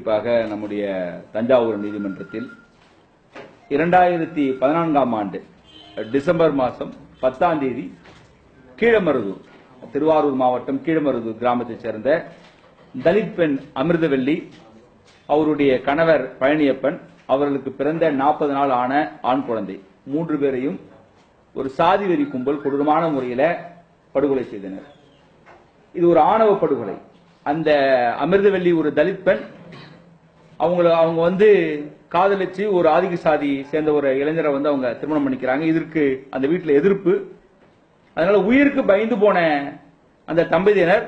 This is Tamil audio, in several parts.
குறிப்பாக நம்முடைய தஞ்சாவூர் நீதிமன்றத்தில் இரண்டாயிரத்தி பதினான்காம் ஆண்டு டிசம்பர் மாதம் பத்தாம் தேதி கீழமருதூர் திருவாரூர் மாவட்டம் கீழமருதூர் கிராமத்தைச் சேர்ந்த தலித் பெண் அமிர்தவல்லி அவருடைய கணவர் பழனியப்பன் அவர்களுக்கு பிறந்த நாற்பது நாள் ஆன ஆண் குழந்தை. மூன்று பேரையும் ஒரு சாதி வெறி கும்பல் கொடூரமான முறையில் படுகொலை செய்தனர். இது ஒரு ஆணவ படுகொலை. அந்த அமிர்தவல்லி ஒரு தலித் பெண் அவங்கள அவங்க வந்து காதலிச்சு ஒரு ஆதிக்க சாதி சேர்ந்த ஒரு இளைஞரை வந்து அவங்க திருமணம் பண்ணிக்கிறாங்க. இதற்கு அந்த வீட்டில் எதிர்ப்பு. அதனால உயிருக்கு பயந்து போன அந்த தம்பதியினர்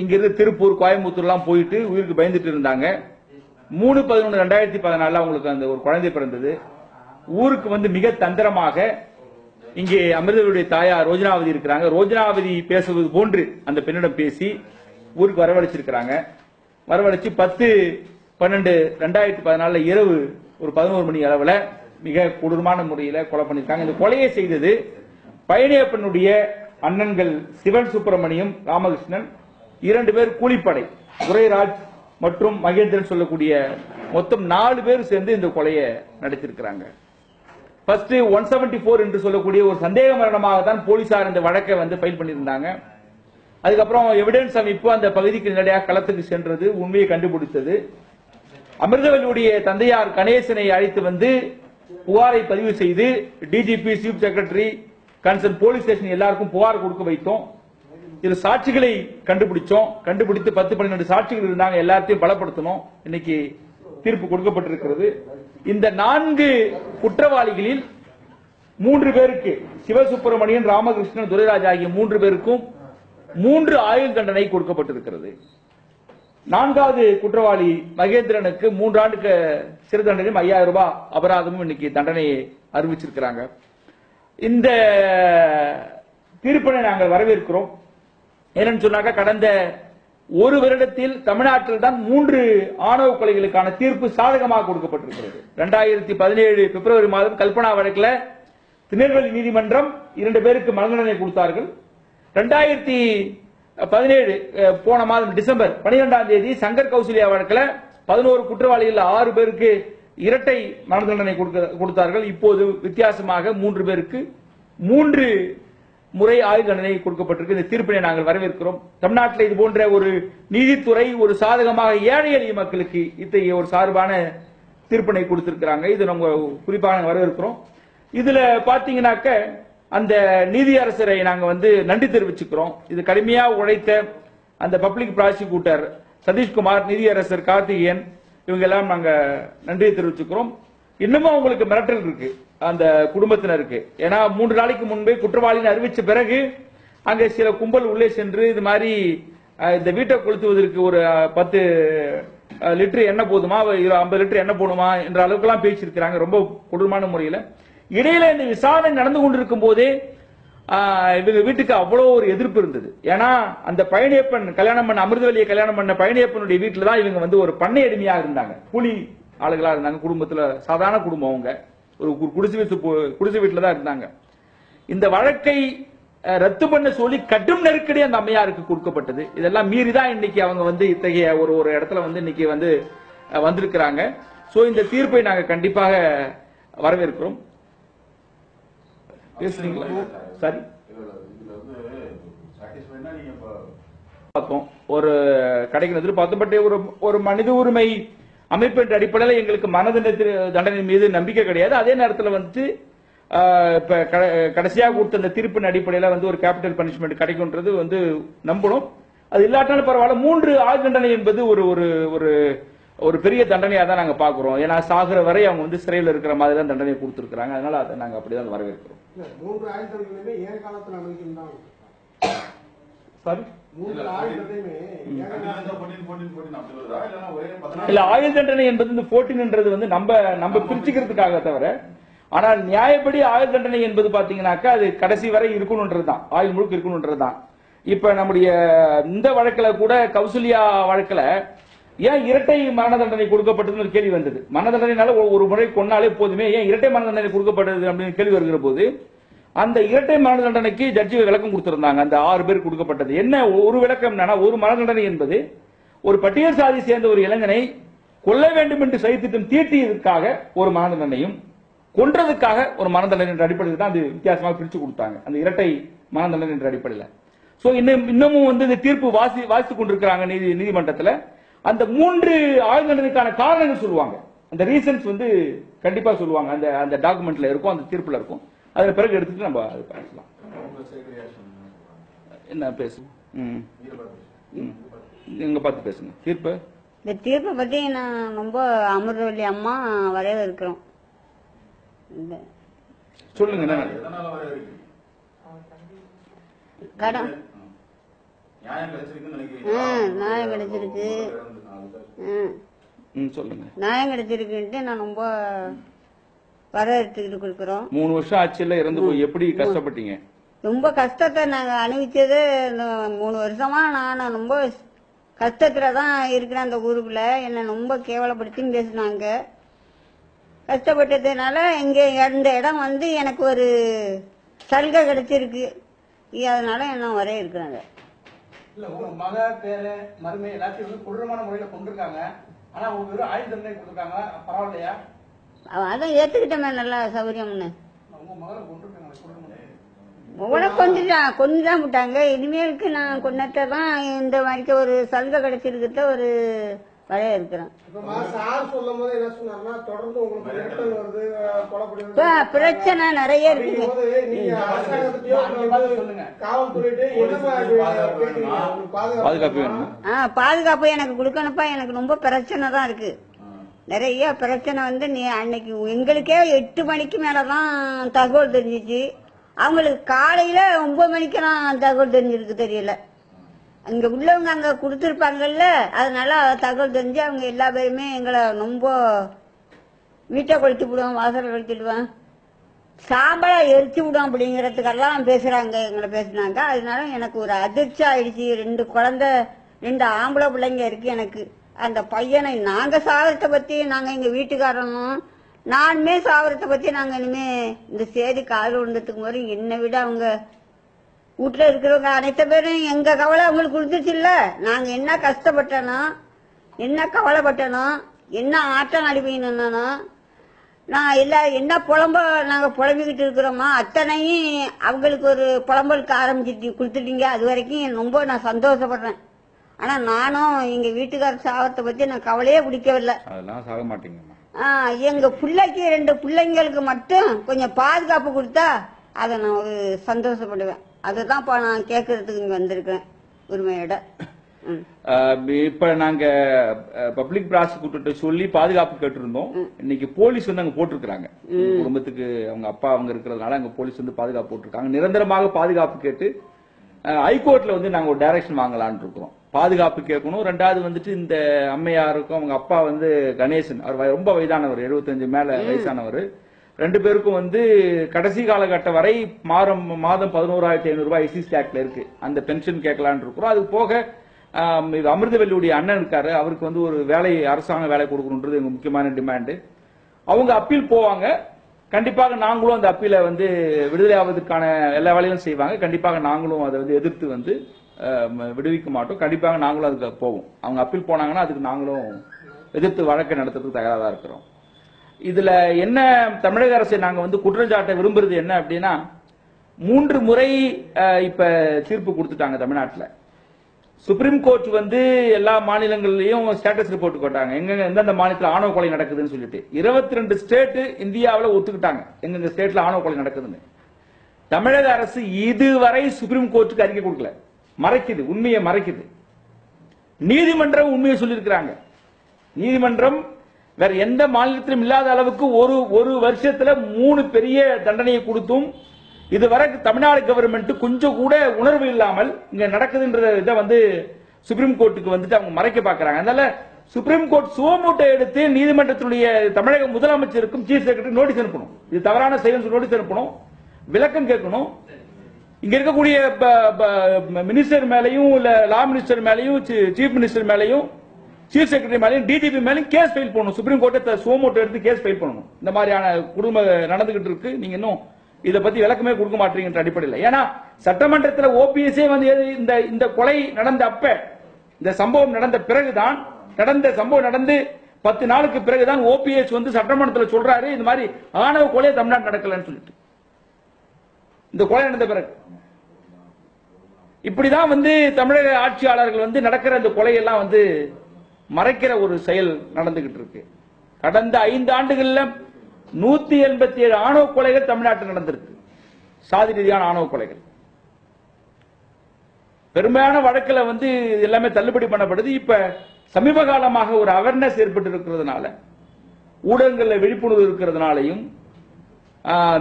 இங்கிருந்து திருப்பூர் கோயம்புத்தூர்லாம் போயிட்டு உயிருக்கு பயந்துட்டு இருந்தாங்க. மூணு பதினொன்று ரெண்டாயிரத்தி பதினாலில் அவங்களுக்கு அந்த ஒரு குழந்தை பிறந்தது. ஊருக்கு வந்து மிக தந்திரமாக இங்கே அமிர்தவருடைய தாயார் ரோஜனாவதி இருக்கிறாங்க. ரோஜனாவதி பேசுவது போன்று அந்த பெண்ணிடம் பேசி ஊருக்கு வரவழைச்சிருக்கிறாங்க. வரவழைச்சு பத்து பன்னெண்டு ரெண்டாயிரத்தி பதினாலுல இரவு ஒரு பதினோரு மணி அளவுல மிக கொடூரமான முறையில் கொலை பண்ணியிருக்காங்க. இந்த கொலையை செய்தது பழனியப்பனுடைய அண்ணன்கள் சிவன் சுப்பிரமணியம் ராமகிருஷ்ணன் இரண்டு பேர் கூலிப்படை துரைராஜ் மற்றும் மகேந்திரன் சொல்லக்கூடிய மொத்தம் நாலு பேர் சேர்ந்து இந்த கொலையை நடத்திருக்கிறாங்க ஃபர்ஸ்ட் ஒன் செவன்டி ஃபோர் என்று சொல்லக்கூடிய ஒரு சந்தேக மரணமாக தான் போலீசார் இந்த வழக்கை வந்து ஃபைல் பண்ணியிருந்தாங்க. அதுக்கப்புறம் எவிடன்ஸ் அமைப்பு அந்த பகுதிக்கு நேரடியாக களத்துக்கு சென்றது உண்மையை கண்டுபிடித்தது. அமிர்தவல்லியுடைய தந்தையார் கணேசனை அழைத்து வந்து புகாரை பதிவு செய்து DGP chief secretary concern police station எல்லாருக்கும் புகார் கொடுக்க வைத்தோம். இதுல சாட்சிகளை கண்டுபிடிச்சோம். கண்டுபிடித்து பத்து பன்னிரண்டு சாட்சிகள் இருந்தாங்க எல்லாத்தையும் பலப்படுத்தணும் இன்னைக்கு தீர்ப்பு கொடுக்கப்பட்டிருக்கிறது. இந்த நான்கு குற்றவாளிகளில் மூன்று பேருக்கு சிவசுப்பிரமணியன் ராமகிருஷ்ணன் துரைராஜ் ஆகிய மூன்று பேருக்கும் மூன்று ஆயுள் தண்டனை கொடுக்கப்பட்டிருக்கிறது. நான்காவது குற்றவாளி மகேந்திரனுக்கு மூன்றாண்டுக்கு சிறு தண்டனையும் ஐயாயிரம் ரூபாய் அபராதமும் இன்னைக்கு தண்டனையை அறிவிச்சிருக்கிறாங்க. இந்த தீர்ப்பினை நாங்கள் வரவேற்கிறோம். என்னன்னு சொன்னாக்க கடந்த ஒரு வருடத்தில் தமிழ்நாட்டில் தான் மூன்று ஆணவ கொலைகளுக்கான தீர்ப்பு சாதகமாக கொடுக்கப்பட்டிருக்கிறது. ரெண்டாயிரத்தி பதினேழு பிப்ரவரி மாதம் கல்பனா வழக்கில் திருநெல்வேலி நீதிமன்றம் இரண்டு பேருக்கு மரண தண்டனை கொடுத்தார்கள். ரெண்டாயிரத்தி பதினேழு போன மாதம் டிசம்பர் பனிரெண்டாம் தேதி சங்கர் கௌசல்யா வழக்கில் பதினோரு குற்றவாளிகள் ஆறு பேருக்கு இரட்டை மரண தண்டனை கொடுக்க- கொடுத்தார்கள். இப்போது வித்தியாசமாக மூன்று பேருக்கு மூன்று முறை ஆயுள் தண்டனை கொடுக்கப்பட்டிருக்கு. இந்த தீர்ப்பினை நாங்கள் வரவேற்கிறோம். தமிழ்நாட்டில் இது போன்ற ஒரு நீதித்துறை ஒரு சாதகமாக ஏழை எளிய மக்களுக்கு இத்தகைய ஒரு சார்பான தீர்ப்பினை கொடுத்திருக்கிறாங்க. இது நம்ம குறிப்பாக நாங்கள் வரவேற்கிறோம். இதுல பாத்தீங்கன்னாக்க அந்த நீதியரசரை நாங்கள் வந்து நன்றி தெரிவிச்சுக்கிறோம். இது கடுமையாக உழைத்த அந்த பப்ளிக் ப்ராசிக்யூட்டர் சதீஷ்குமார் நீதியரசர் கார்த்திகேயன் இவங்க எல்லாம் நன்றியை நன்றி தெரிவிச்சுக்கிறோம். இன்னமும் அவங்களுக்கு மிரட்டல் இருக்கு அந்த குடும்பத்தினருக்கு. ஏன்னா மூன்று நாளைக்கு முன்பே குற்றவாளின்னு அறிவிச்ச பிறகு அங்கே சில கும்பல் உள்ளே சென்று இது மாதிரி இந்த வீட்டை கொளுத்துவதற்கு ஒரு பத்து லிட்டர் எண்ணெய் போதுமா? இரு- ஐம்பது லிட்டர் எண்ணெய் போடுமா? என்ற அளவுக்குலாம் பேசியிருக்கிறாங்க ரொம்ப கொடூரமான முறையில். இடையில இந்த விசாரணை நடந்து கொண்டிருக்கும் போதே இவங்க வீட்டுக்கு அவ்வளோ ஒரு எதிர்ப்பு இருந்தது. ஏன்னா அந்த பழனியப்பன் கல்யாணம் பண்ண அமிர்தவல்லியை கல்யாணம் பண்ண பழனியப்பனுடைய வீட்டில் தான் இவங்க வந்து ஒரு பண்ணை அடிமையாக இருந்தாங்க. கூலி ஆளுகளாக இருந்தாங்க. குடும்பத்தில் சாதாரண குடும்பம் அவங்க. ஒரு கு- குடிசை வீட்டு குடிசை வீட்டில் தான் இருந்தாங்க. இந்த வழக்கை ரத்து பண்ண சொல்லி கடும் நெருக்கடி அந்த அம்மையாருக்கு கொடுக்கப்பட்டது. இதெல்லாம் மீறி தான் இன்னைக்கு அவங்க வந்து இத்தகைய ஒரு ஒரு இடத்துல வந்து இன்னைக்கு வந்து வந்திருக்கிறாங்க. ஸோ இந்த தீர்ப்பை நாங்கள் கண்டிப்பாக வரவேற்கிறோம். பேசுறீங்களா? சரி பார்த்தோம். ஒரு கிடைக்கும் எதிர்பார்த்தோம். பட் ஒரு ஒரு மனித உரிமை அமைப்பு என்ற அடிப்படையில் எங்களுக்கு மனதண்டனை தண்டனை மீது நம்பிக்கை கிடையாது. அதே நேரத்தில் வந்து இப்ப கட- கடைசியாக கொடுத்த அந்த தீர்ப்பின் அடிப்படையில் வந்து ஒரு கேபிட்டல் பனிஷ்மெண்ட் கிடைக்கும்ன்றது வந்து நம்பணும். அது இல்லாட்டாலும் பரவாயில்ல. மூன்று ஆயுள் தண்டனை என்பது ஒரு ஒரு ஒரு பெரிய தண்டனையா தான் நாங்க பாக்குறோம். ஏன்னா சாகுற வரை அவங்க வந்து சிறையில் இருக்கிற மாதிரி தான் தண்டனை கொடுத்துருக்காங்க அதனால அதை நாங்க அப்படிதான் வரவேற்கிறோம். இல்ல, மூன்று ஆயுதங்களுமே ஏழை காலத்தில் தான். சாரி இல்ல ஆயுள் தண்டனை என்பது இந்த போர்டின்ன்றது வந்து நம்ம நம்ம பிரிச்சுக்கிறதுக்காக தவிர ஆனால் நியாயப்படி ஆயுள் தண்டனை என்பது பாத்தீங்கன்னாக்கா அது கடைசி வரை இருக்கணும்ன்றதுதான் ஆயுள் முழுக்க இருக்கணும்ன்றதுதான் இப்ப நம்முடைய இந்த வழக்குல கூட கௌசல்யா வழக்குல ஏன் இரட்டை மரண தண்டனை கொடுக்கப்பட்டதுன்னு ஒரு கேள்வி வந்தது. மரண தண்டனைனால ஒரு- முறை கொன்னாலே போதுமே. ஏன் இரட்டை மரண தண்டனை கொடுக்கப்பட்டது அப்படின்னு கேள்வி வருகிற போது அந்த இரட்டை மரண தண்டனைக்கு ஜட்ஜி விளக்கம் கொடுத்திருந்தாங்க. அந்த ஆறு பேர் கொடுக்கப்பட்டது. என்ன ஒரு விளக்கம் என்னன்னா ஒரு மரண தண்டனை என்பது ஒரு பட்டியல் சாதி சேர்ந்த ஒரு இளைஞனை கொல்ல வேண்டும் என்று சைத்திட்டம் தீட்டியதற்காக ஒரு மரண தண்டனையும் கொன்றதுக்காக ஒரு மரண தண்டனை என்ற அடிப்படையில் தான் அது வித்தியாசமாக பிரித்து கொடுத்தாங்க. அந்த இரட்டை மரண தண்டனை என்ற அடிப்படையில். ஸோ இன்னும் இன்னமும் வந்து இந்த தீர்ப்பு வாசி வாசித்துக் கொண்டிருக்கிறாங்க நீதி நீதிமன்றத்தில். அந்த மூன்று ஆயுள் தண்டனைக்கான காரணங்கள் சொல்லுவாங்க. அந்த ரீசன்ஸ் வந்து கண்டிப்பா சொல்லுவாங்க. அந்த அந்த டாக்குமெண்ட்ல இருக்கும் அந்த தீர்ப்புல இருக்கும். அதுல பிறகு எடுத்துட்டு நம்ம அது பேசலாம் என்ன பேசு ம். ம். நீங்க பார்த்து பேசுங்க. தீர்ப்பு? இந்த தீர்ப்பை பத்தி நான் ரொம்ப அமிர்தவல்லி அம்மா வரவேற்கிறோம் இந்த சொல்லுங்க கடன். நியாயம் கிடைச்சிருக்குன்னு ஆ, நியாயம் கிடைச்சிருக்கு. நினைக்கிறீங்க ம், ம் சொல்லுங்க. நியாயம் கிடைச்சிருக்குன்ட்டு நான் ரொம்ப வரவேற்றுக்கிட்டு கொடுக்குறோம். மூணு வருஷம் ஆட்சியில இறந்து போய் எப்படி கஷ்டப்பட்டீங்க? ரொம்ப கஷ்டத்தை நாங்கள் அனுபவிச்சது இந்த மூணு வருஷமா நான் ரொம்ப கஷ்டத்துல தான் இருக்கிறேன் அந்த ஊருக்குள்ள. என்னை ரொம்ப கேவலப்படுத்தி பேசினாங்க. கஷ்டப்பட்டதுனால இங்க இந்த இடம் வந்து எனக்கு ஒரு சலுகை கிடைச்சிருக்கு. அதனால என்ன வர இருக்கிறாங்க இல்ல உங்க மக பேரு மருமை எல்லாத்தையும் வந்து கொடூரமான முறையில கொண்டிருக்காங்க. ஆனா அவங்க வெறும் ஆயுள் தண்டனை கொடுத்துருக்காங்க பரவாயில்லையா? அதான் ஏத்துக்கிட்டோமே நல்லா சௌகரியம்னு. உங்க மகளை கொண்டிருக்காங்க கொடூரமான உங்களை கொண்டுதான் விட்டாங்க. இனிமேலுக்கு நான் கொண்டத்தை தான் இந்த மாதிரிக்கு ஒரு சலுகை கிடைச்சிருக்கிட்ட ஒரு வரைய இருக்கிறேன். பிரச்சனை நிறைய ஆ பாதுகாப்பு எனக்கு கொடுக்கணும்ப்பா. எனக்கு ரொம்ப பிரச்சனை தான் இருக்கு. நிறைய பிரச்சனை வந்து நீ அன்னைக்கு எங்களுக்கே எட்டு மணிக்கு மேலதான் தகவல் தெரிஞ்சிச்சு. அவங்களுக்கு காலையில ஒன்பது மணிக்கெல்லாம் தகவல் தெரிஞ்சிருக்கு தெரியல. அங்க உள்ளவங்க அங்க கொடுத்துருப்பாங்கல்ல அதனால தகவல் தெரிஞ்சு அவங்க எல்லா பேருமே எங்களை ரொம்ப வீட்டை கொளுத்தி விடுவோம் வாசலை கொளுத்திடுவேன். சாம்பலா எரிச்சு விடும் அப்படிங்கறதுக்கெல்லாம் பேசுறாங்க எங்களை பேசுனாங்க. அதனால எனக்கு ஒரு அதிர்ச்சி ஆயிடுச்சு. ரெண்டு குழந்தை ரெண்டு ஆம்பளை பிள்ளைங்க இருக்கு எனக்கு. அந்த பையனை நாங்க சாகிறத பத்தி நாங்க எங்க வீட்டுக்காரனும் நானுமே சாகிறத பத்தி நாங்க இனிமே இந்த செய்தி காதல் விழுந்ததுக்கு முறை என்னை விட அவங்க வீட்டுல இருக்கிறவங்க அனைத்து பேரும் எங்க கவலை அவங்களுக்கு கொடுத்துச்சுல்ல நாங்க என்ன கஷ்டப்பட்டனோ என்ன கவலைப்பட்டனோ என்ன ஆட்டம் அடிப்பீங்கன்னா நான் எல்லா என்ன புலம்ப நாங்க புலம்பிக்கிட்டு இருக்கிறோமோ அத்தனையும் அவங்களுக்கு ஒரு புலம்பலுக்கு ஆரம்பிச்சிட்டு கொடுத்துட்டீங்க. அது வரைக்கும் ரொம்ப நான் சந்தோஷப்படுறேன். ஆனா நானும் எங்க வீட்டுக்கார சாவத்தை பத்தி நான் கவலையே பிடிக்கவில்லை. அதெல்லாம் சாக எங்க பிள்ளைக்கு ரெண்டு பிள்ளைங்களுக்கு மட்டும் கொஞ்சம் பாதுகாப்பு கொடுத்தா அதை நான் ஒரு சந்தோஷப்படுவேன். அதுதான்ப்பா நான் கேட்கறதுக்கு இங்க வந்திருக்கேன் உரிமையோட. இப்ப நாங்க பப்ளிக் ப்ராசிக்யூட்டர்கிட்ட சொல்லி பாதுகாப்பு கேட்டிருந்தோம். இன்னைக்கு போலீஸ் வந்து அங்க போட்டிருக்காங்க குடும்பத்துக்கு அவங்க அப்பா அவங்க இருக்கிறதுனால அங்க போலீஸ் வந்து பாதுகாப்பு போட்டிருக்காங்க. நிரந்தரமாக பாதுகாப்பு கேட்டு ஹைகோர்ட்ல வந்து நாங்க ஒரு டைரக்ஷன் வாங்கலாம்னு இருக்கிறோம். பாதுகாப்பு கேட்கணும். ரெண்டாவது வந்துட்டு இந்த அம்மையாருக்கும் அவங்க அப்பா வந்து கணேசன் அவர் ரொம்ப வயதானவர் 75 மேல வயசானவர். ரெண்டு பேருக்கும் வந்து கடைசி காலகட்டம் வரை மாதம் மாதம் பதினோராயிரத்தி ஐநூறுரூவா ஐசி எஸ்சி ஸ்டாக்ல இருக்கு. அந்த பென்ஷன் கேட்கலான்னு இருக்கிறோம். அது போக இது அமிர்தவல்லியுடைய அண்ணன் இருக்காரு. அவருக்கு வந்து ஒரு வேலை அரசாங்க வேலை கொடுக்கணுன்றது எங்க முக்கியமான டிமாண்டு அவங்க அப்பீல் போவாங்க. கண்டிப்பாக நாங்களும் அந்த அப்பீலை வந்து விடுதலை ஆவதற்கான எல்லா வேலையும் செய்வாங்க. கண்டிப்பாக நாங்களும் அதை வந்து எதிர்த்து வந்து விடுவிக்க மாட்டோம். கண்டிப்பாக நாங்களும் அதுக்கு போவோம். அவங்க அப்பீல் போனாங்கன்னா அதுக்கு நாங்களும் எதிர்த்து வழக்கை நடத்துறதுக்கு தயாராக இருக்கிறோம். இதுல என்ன தமிழக அரசு நாங்க வந்து குற்றச்சாட்ட விரும்புறது என்ன அப்படின்னா மூன்று முறை இப்ப தீர்ப்பு கொடுத்துட்டாங்க தமிழ்நாட்டில். சுப்ரீம் கோர்ட் வந்து எல்லா மாநிலங்கள்லயும் ஸ்டேட்டஸ் ரிப்போர்ட் போட்டாங்க. எங்க எந்தெந்த மாநிலத்தில் ஆணவ கொலை நடக்குதுன்னு சொல்லிட்டு. இருபத்தி ரெண்டு ஸ்டேட் இந்தியாவில் ஒத்துக்கிட்டாங்க. எங்கெங்க ஸ்டேட்ல ஆணவ கொலை நடக்குதுன்னு. தமிழக அரசு இதுவரை சுப்ரீம் கோர்ட்டுக்கு அறிக்கை கொடுக்கல. மறைக்குது. உண்மையை மறைக்குது. நீதிமன்றம் உண்மையை சொல்லியிருக்கிறாங்க. நீதிமன்றம் வேற எந்த மாநிலத்திலும் இல்லாத அளவுக்கு ஒரு ஒரு வருஷத்துல மூணு பெரிய தண்டனையை கொடுத்தும் இதுவரை தமிழ்நாடு கவர்மெண்ட் கொஞ்சம் கூட உணர்வு இல்லாமல் இங்க நடக்குதுன்ற இதை வந்து சுப்ரீம் கோர்ட்டுக்கு வந்துட்டு அவங்க மறைக்க பாக்குறாங்க அதனால சுப்ரீம் கோர்ட் சுவமூட்டை எடுத்து நீதிமன்றத்தினுடைய தமிழக முதலமைச்சருக்கும் சீஃப் செக்ரட்டரி நோட்டீஸ் அனுப்பணும். இது தவறான செயல் நோட்டீஸ் அனுப்பணும். விளக்கம் கேட்கணும். இங்க இருக்கக்கூடிய மினிஸ்டர் மேலையும் இல்ல லா மினிஸ்டர் மேலையும் சீஃப் மினிஸ்டர் மேலையும் சீஃப் செக்ரட்டரி மேலையும் டிஜிபி மேலையும் கேஸ் ஃபைல் பண்ணணும் சுப்ரீம் கோர்ட்டை சோமோட்டோ எடுத்து கேஸ் ஃபைல் பண்ணணும் இந்த மாதிரியான குடும்ப நடந்துகிட்டு இருக்கு. நீங்க இன்னும் இதை பத்தி விளக்கமே கொடுக்க மாட்டீங்கன்ற அடிப்படையில். ஏன்னா சட்டமன்றத்தில் ஓபிஎஸ்ஏ வந்து இந்த இந்த கொலை நடந்த அப்ப இந்த சம்பவம் நடந்த பிறகுதான் நடந்த சம்பவம் நடந்து பத்து நாளுக்கு பிறகுதான் ஓபிஎஸ் வந்து சட்டமன்றத்தில் சொல்றாரு இந்த மாதிரி ஆணவ கொலை தமிழ்நாடு நடக்கலன்னு சொல்லிட்டு. இந்த கொலை நடந்த பிறகு. இப்படிதான் வந்து தமிழக ஆட்சியாளர்கள் வந்து நடக்கிற இந்த கொலையெல்லாம் வந்து மறைக்கிற ஒரு செயல் நடந்துகிட்டு இருக்கு. கடந்த ஐந்து ஆண்டுகள்ல நூத்தி எண்பத்தி ஏழு ஆணவ கொலைகள் தமிழ்நாட்டில் நடந்திருக்கு. சாதி ரீதியான ஆணவ கொலைகள். பெரும்பாலான வழக்குல வந்து இது எல்லாமே தள்ளுபடி பண்ணப்படுது. இப்ப சமீப காலமாக ஒரு அவேர்னஸ் ஏற்பட்டு இருக்கிறதுனால ஊடகங்களில் விழிப்புணர்வு இருக்கிறதுனாலையும்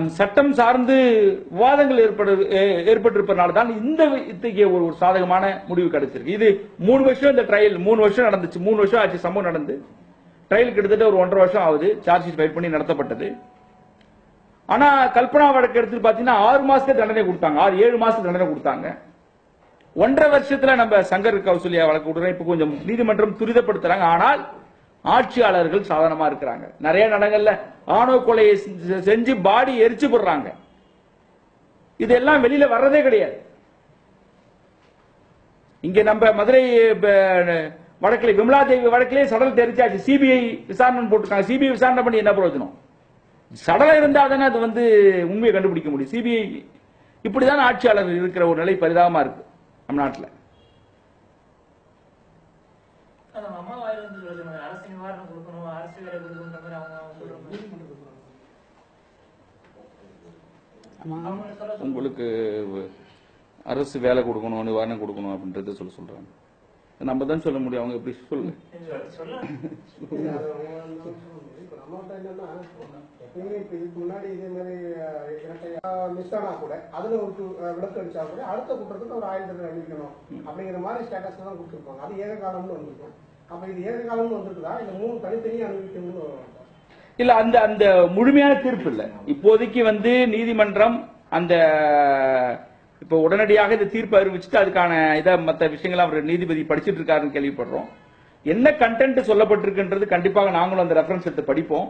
சட்டம் சார்ந்து விவாதங்கள் ஏற்படு ஏ- ஏற்பட்டிருப்பதனால தான் இந்த இத்தகைய ஒரு ஒரு சாதகமான முடிவு கிடைச்சிருக்கு. இது மூணு வருஷம் இந்த ட்ரையல் மூணு வருஷம் நடந்துச்சு. மூணு வருஷம் ஆச்சு சம்பவம் நடந்து. ட்ரையல் கிட்டத்தட்ட ஒரு ஒன்றரை வருஷம் ஆகுது. சார்ஜ் ஷீட் ஃபைல் பண்ணி நடத்தப்பட்டது. ஆனா கல்பனா வழக்கு எடுத்து பாத்தீங்கன்னா ஆறு மாசத்துக்கு தண்டனை கொடுத்தாங்க. ஆறு ஏழு மாசத்துக்கு தண்டனை கொடுத்தாங்க. ஒன்றரை வருஷத்துல நம்ம சங்கர் கௌசல்யா வழக்கு விடுறோம் இப்ப கொஞ்சம் நீதிமன்றம் துரிதப்படுத்துறாங்க. ஆனால் ஆட்சியாளர்கள் சாதாரணமா இருக்கிறாங்க. நிறைய நடங்கள்ல ஆணவ கொலையை செஞ்சு- செஞ்சு பாடி எரிச்சு போடுறாங்க. இதெல்லாம் வெளியில வர்றதே கிடையாது. இங்க நம்ம மதுரை ப- விமலா தேவி வழக்கிலே சடல் தெரிச்சாச்சு. சிபிஐ விசாரணை போட்டிருக்காங்க. சிபிஐ விசாரணை பண்ணி என்ன பிரயோஜனம்? சடலம் இருந்தா தானே அது வந்து உண்மையை கண்டுபிடிக்க முடியும். சிபிஐ இப்படிதான் ஆட்சியாளர்கள் இருக்கிற ஒரு நிலை பரிதாபமா இருக்கு நம்ம நாட்டில். அவங்க அம்மா வாயில வந்து சொல்ல சொன்னாங்க அரசு நிவாரணம் கொடுக்கணும் அரசு வேலை கொடுக்கணுன்ற மாதிரி அவங்க அவங்க சொல்றாங்க. உங்களுக்கு அரசு வேலை கொடுக்கணும் நிவாரணம் கொடுக்கணும் அப்படின்றத சொல்ல சொல்றாங்க. நம்ம தான் சொல்ல முடியும். அவங்க எப்படி சொல்லுங்க? சொல்ல. நம்மகிட்ட என்னன்னா, எப்பயுமே இப்ப இதுக்கு முன்னாடி இதே மாதிரி இரட்டை மிஸ் ஆனா கூட அதுல ஒரு விளக்கு அடிச்சா கூட அடுத்த கூட்டத்துக்கு ஒரு ஆயிரத்தி தண்டனை அளிக்கணும் அப்படிங்கிற மாதிரி ஸ்டேட்டஸ் தான் கொடுத்துருப்பாங்க. அது ஏக காலம்னு வந்திருக்கும். அப்ப இது ஏக காலம்னு வந்திருக்குதா? இந்த மூணு தனித்தனியா அனுபவிக்கணும்னு வரும். இல்ல அந்த அந்த முழுமையான தீர்ப்பு இல்ல. இப்போதைக்கு வந்து நீதிமன்றம் அந்த இப்ப உடனடியாக இந்த தீர்ப்பு அறிவிச்சுட்டு அதுக்கான இதை மற்ற விஷயங்களை அவர் நீதிபதி படிச்சிட்டு இருக்காருன்னு கேள்விப்படுறோம். என்ன கண்டென்ட் சொல்லப்பட்டிருக்குன்றது கண்டிப்பாக நாங்களும் அந்த ரெஃபரன்ஸ் எடுத்து படிப்போம்.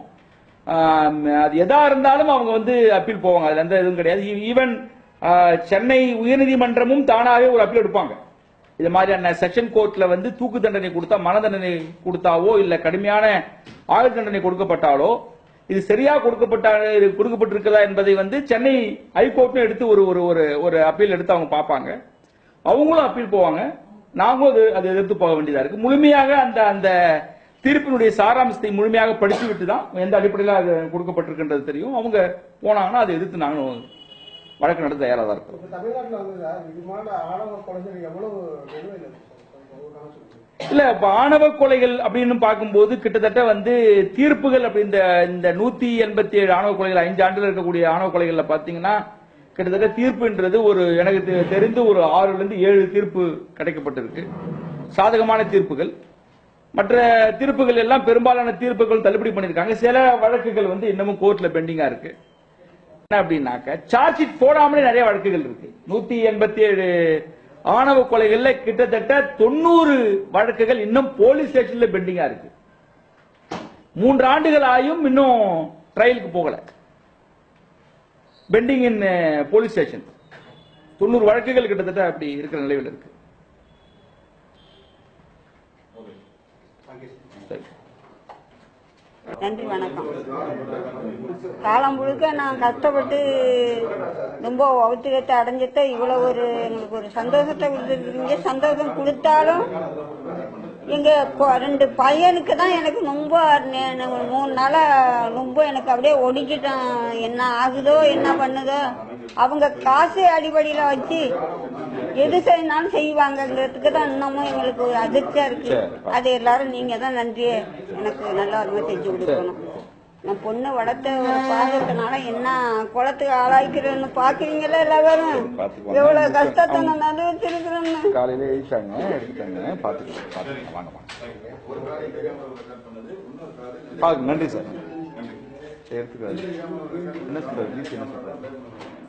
அது எதா இருந்தாலும் அவங்க வந்து அப்பீல் போவாங்க. அதுல எந்த இதுவும் கிடையாது. E- ஈவன் சென்னை உயர்நீதிமன்றமும் தானாகவே ஒரு அப்பீல் எடுப்பாங்க. இது மாதிரியான செஷன் கோர்ட்ல வந்து தூக்கு தண்டனை கொடுத்தா மன தண்டனை கொடுத்தாவோ இல்ல கடுமையான ஆயுள் தண்டனை கொடுக்கப்பட்டாலோ இது சரியா கொடுக்கப்பட்ட இது கொடுக்கப்பட்டிருக்கிறதா என்பதை வந்து சென்னை ஹைகோர்ட்டும் எடுத்து ஒரு ஒரு ஒரு ஒரு அப்பீல் எடுத்து அவங்க பார்ப்பாங்க. அவங்களும் அப்பீல் போவாங்க. நாங்களும் அது அதை எதிர்த்து போக வேண்டியதா இருக்கு. முழுமையாக அந்த அந்த தீர்ப்பினுடைய சாராம்சத்தை முழுமையாக படித்து விட்டு தான் எந்த அடிப்படையில் அது கொடுக்கப்பட்டிருக்கின்றது தெரியும். அவங்க போனாங்கன்னா அதை எதிர்த்து நாங்களும் வழக்கு நடத்த தயாராக தான் இருக்கோம். இல்ல இப்ப ஆணவ கொலைகள் அப்படின்னு பார்க்கும்போது கிட்டத்தட்ட வந்து தீர்ப்புகள் அப்படி இந்த இந்த நூத்தி எண்பத்தி ஏழு ஆணவ கொலைகள் ஐந்து ஆண்டுல இருக்கக்கூடிய ஆணவ கொலைகள்ல பாத்தீங்கன்னா கிட்டத்தட்ட தீர்ப்புன்றது ஒரு எனக்கு தெரிந்து ஒரு ஆறுல இருந்து ஏழு தீர்ப்பு கிடைக்கப்பட்டிருக்கு. சாதகமான தீர்ப்புகள். மற்ற தீர்ப்புகள் எல்லாம் பெரும்பாலான தீர்ப்புகள் தள்ளுபடி பண்ணியிருக்காங்க. சில வழக்குகள் வந்து இன்னமும் கோர்ட்ல பெண்டிங்கா இருக்கு. என்ன அப்படின்னாக்க சார்ஜ் ஷீட் போடாமலே நிறைய வழக்குகள் இருக்கு. நூத்தி எண்பத்தி ஏழு ஆணவ கொலைகள்ல கிட்டத்தட்ட தொண்ணூறு வழக்குகள் இன்னும் போலீஸ் ஸ்டேஷன்ல பெண்டிங்கா இருக்கு. மூன்று ஆண்டுகள் ஆயும் இன்னும் ட்ரையலுக்கு போகல. பெண்டிங் இன் போலீஸ் ஸ்டேஷன் தொண்ணூறு வழக்குகள் கிட்டத்தட்ட அப்படி இருக்கிற நிலையில் இருக்கு. சரி நன்றி வணக்கம். காலம் முழுக்க நான் கஷ்டப்பட்டு ரொம்ப ஒத்துக்கத்தை அடைஞ்சிட்ட இவ்வளோ ஒரு எங்களுக்கு ஒரு சந்தோஷத்தை கொடுத்துருக்கீங்க. சந்தோஷம் கொடுத்தாலும் எங்க ரெண்டு பையனுக்கு தான் எனக்கு ரொம்ப மூணு நாளா ரொம்ப எனக்கு அப்படியே ஒடிக்கிட்டோம் என்ன ஆகுதோ என்ன பண்ணுதோ. அவங்க காசு அடிப்படையில வச்சு எது செய்யினாலும் செய்வாங்கங்கிறதுக்கு தான் இன்னமும் எங்களுக்கு ஒரு அதிர்ச்சியா இருக்கு. அது எல்லாரும் நீங்க தான் நன்றியை. எனக்கு நல்லா செஞ்சு கொடுக்கணும். நான் பொண்ணு வளர்த்த பாதத்தினால என்ன குளத்துக்கு ஆளாய்க்கிறேன்னு பாக்குறீங்களா எல்லாரும். எவ்வளவு கஷ்டத்தை நான் அனுபவிச்சிருக்கிறேன்னு. காலையில எழுதிட்டாங்க எடுத்துட்டாங்க பாத்துக்கலாம் பாத்துக்கலாம் வாங்க வாங்க. நன்றி சார். எடுத்துக்காது என்ன சொல்றாரு? என்ன சொல்றாரு?